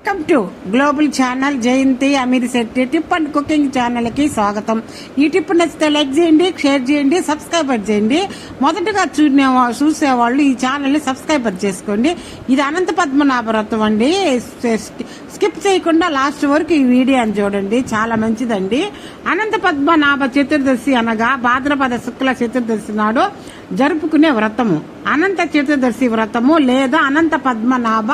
Welcome to global channel Jayanti Ameer Shetty tip and cooking ఛానల్కి స్వాగతం. ఈ tip నచ్చితే లైక్ చేయండి షేర్ చేయండి సబ్స్క్రైబర్ చేయండి. మొదటగా చూడే చూసేవాళ్ళు ఈ ఛానల్ని సబ్స్క్రైబర్ చేసుకోండి. ఇది అనంత పద్మనాభరత్వం వ్రతం అండి స్కిప్ చేయకుండా లాస్ట్ వరకు ఈ వీడియోని చూడండి. చాలా మంచిదండి. అనంత పద్మనాభ చతుర్దశి అనగా భాద్రపద శుక్ల చతుర్దశి నాడు జరుపుకునే వ్రతము. అనంత చతుర్దశి వ్రతము లేదా అనంత పద్మనాభ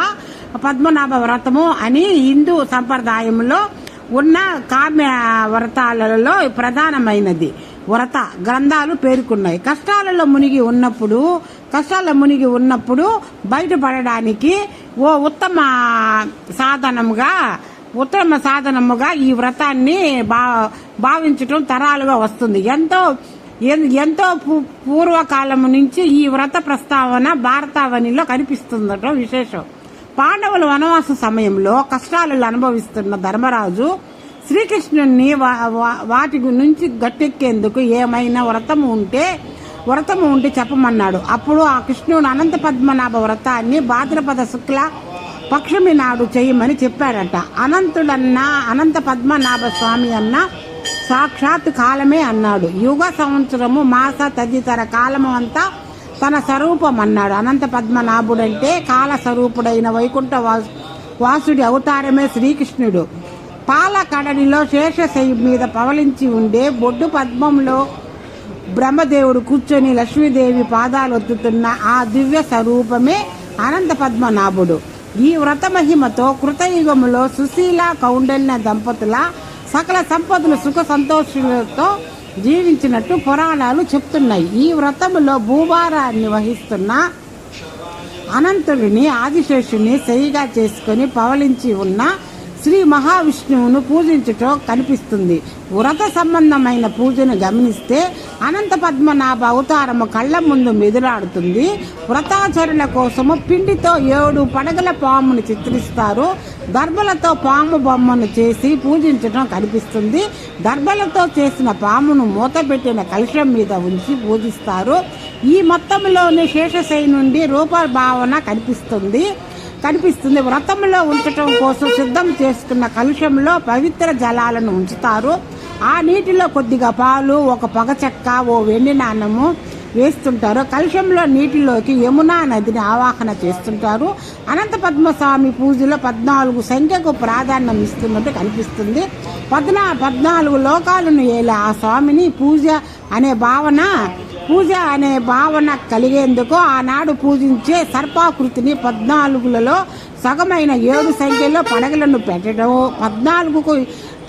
పద్మనాభ వ్రతము అని హిందూ సంప్రదాయంలో ఉన్న కామ్య వ్రతాలలో ప్రధానమైనది. వ్రత గ్రంథాలు పేర్కొన్నాయి. కష్టాలలో మునిగి ఉన్నప్పుడు కష్టాల మునిగి ఉన్నప్పుడు బయటపడడానికి ఓ ఉత్తమ సాధనముగా ఉత్తమ సాధనముగా ఈ వ్రతాన్ని భా భావించటం తరాలుగా వస్తుంది. ఎంతో ఎన్- ఎంతో పూ- పూర్వకాలం నుంచి ఈ వ్రత ప్రస్తావన భారతావనిలో కనిపిస్తుందటం విశేషం. పాండవుల వనవాస సమయంలో కష్టాలను అనుభవిస్తున్న ధర్మరాజు శ్రీకృష్ణుణ్ణి వా- వా- వాటి నుంచి గట్టెక్కేందుకు ఏమైనా వ్రతము ఉంటే వ్రతము ఉంటే చెప్పమన్నాడు. అప్పుడు ఆ కృష్ణుడు అనంత పద్మనాభ వ్రతాన్ని భాద్రపద శుక్ల పక్షమి నాడు చేయమని చెప్పాడట. అనంతుడన్న అనంత పద్మనాభ స్వామి అన్న సాక్షాత్ కాలమే అన్నాడు. యుగ సంవత్సరము మాస తదితర కాలము అంతా తన స్వరూపం అన్నాడు అనంత పద్మనాభుడంటే కాల స్వరూపుడైన వైకుంఠ వాసు వాసుడి అవతారమే శ్రీకృష్ణుడు. పాలకడనిలో శేషశయ్య మీద పవలించి ఉండే బొడ్డు పద్మంలో బ్రహ్మదేవుడు కూర్చొని లక్ష్మీదేవి పాదాలు ఒత్తుతున్న ఆ దివ్య స్వరూపమే అనంత పద్మనాభుడు. ఈ వ్రత మహిమతో కృతయుగములో సుశీల కౌండల్య దంపతుల సకల సంపదలు సుఖ సంతోషాలతో జీవించినట్టు పురాణాలు చెప్తున్నాయి. ఈ వ్రతములో భూభారాన్ని వహిస్తున్న అనంతుడిని ఆదిశేషుని సైగా చేసుకొని పవలించి ఉన్న శ్రీ మహావిష్ణువును పూజించటం కనిపిస్తుంది. వ్రత సంబంధమైన పూజను గమనిస్తే అనంత పద్మనాభ అవతారము కళ్ళ ముందు మెదులాడుతుంది. వ్రతాచరణ కోసము పిండితో ఏడు పడగల పామును చిత్రిస్తారు. దర్భలతో పాము బొమ్మను చేసి పూజించడం కనిపిస్తుంది. దర్భలతో చేసిన పామును మూతపెట్టిన కలుషం మీద ఉంచి పూజిస్తారు. ఈ మొత్తంలోని శేషశై నుండి రూపభావన కనిపిస్తుంది. కనిపిస్తుంది. వ్రతంలో ఉంచటం కోసం సిద్ధం చేసుకున్న కలుషంలో పవిత్ర జలాలను ఉంచుతారు. ఆ నీటిలో కొద్దిగా పాలు ఒక పొగ చెక్క ఓ వెండి నాన్నము వేస్తుంటారు. కలుషంలో నీటిలోకి యమునా నదిని ఆవాహన చేస్తుంటారు. అనంత పద్మస్వామి పూజలో పద్నాలుగు సంఖ్యకు ప్రాధాన్యం ఇస్తున్నట్టు కనిపిస్తుంది. పద్నా పద్నాలుగు లోకాలను ఏలే ఆ స్వామిని పూజ అనే భావన పూజ అనే భావన కలిగేందుకు ఆనాడు పూజించే సర్పాకృతిని పద్నాలుగులలో సగమైన ఏడు సంఖ్యలో పడగలను పెట్టడం పద్నాలుగుకు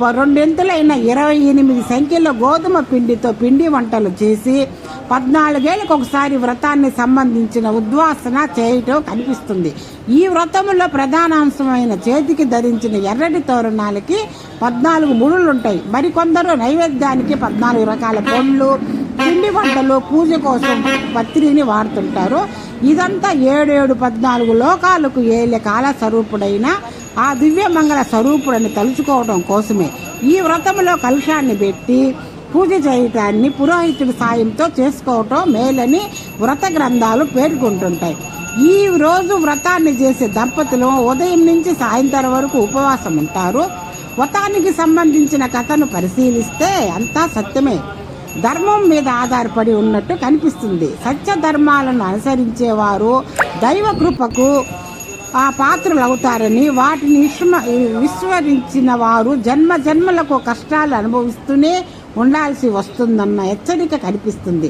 రెండింతలైన ఇరవై ఎనిమిది సంఖ్యలో గోధుమ పిండితో పిండి వంటలు చేసి పద్నాలుగేళ్ళకు ఒకసారి వ్రతాన్ని సంబంధించిన ఉద్వాసన చేయటం కనిపిస్తుంది. ఈ వ్రతములో ప్రధానాంశమైన చేతికి ధరించిన ఎర్రటి తోరణాలకి పద్నాలుగు ముడులు ఉంటాయి మరికొందరు నైవేద్యానికి పద్నాలుగు రకాల పండ్లు పిండి వంటలు పూజ కోసం పత్రిని వాడుతుంటారు. ఇదంతా ఏడేడు పద్నాలుగు లోకాలకు ఏలే కాల స్వరూపుడైన ఆ దివ్యమంగళ స్వరూపుడని తలుచుకోవడం కోసమే ఈ వ్రతంలో కలుషాన్ని పెట్టి పూజ చేయటాన్ని పురోహితుడి సాయంతో చేసుకోవటం మేలని వ్రత గ్రంథాలు పేర్కొంటుంటాయి. ఈ రోజు వ్రతాన్ని చేసే దంపతులు ఉదయం నుంచి సాయంత్రం వరకు ఉపవాసం ఉంటారు. వ్రతానికి సంబంధించిన కథను పరిశీలిస్తే అంతా సత్యమే. ధర్మం మీద ఆధారపడి ఉన్నట్టు కనిపిస్తుంది. సత్య ధర్మాలను అనుసరించేవారు దైవ కృపకు ఆ పాత్రలు అవుతారని వాటిని విస్మ విస్మరించిన వారు జన్మ జన్మలకు కష్టాలు అనుభవిస్తూనే ఉండాల్సి వస్తుందన్న హెచ్చరిక కనిపిస్తుంది.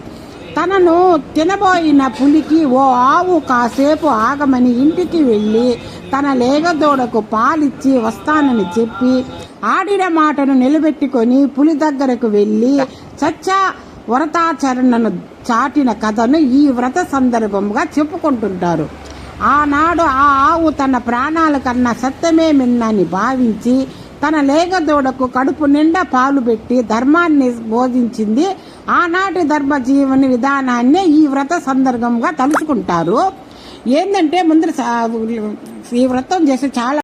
తనను తినబోయిన పులికి ఓ ఆవు కాసేపు ఆగమని ఇంటికి వెళ్ళి తన లేగదోడకు పాలిచ్చి వస్తానని చెప్పి ఆడిన మాటను నిలబెట్టుకొని పులి దగ్గరకు వెళ్ళి చచ్చా వ్రతాచరణను చాటిన కథను ఈ వ్రత సందర్భంగా చెప్పుకుంటుంటారు. ఆనాడు ఆ ఆవు తన ప్రాణాల కన్నా సత్యమే మిన్నని భావించి తన లేగదోడకు కడుపు నిండా పాలు పెట్టి ధర్మాన్ని బోధించింది. ఆనాటి ధర్మ జీవన విధానాన్ని ఈ వ్రత సందర్భంగా తలుచుకుంటారు. ఏంటంటే ముందర ఈ వ్రతం చేసే చాలా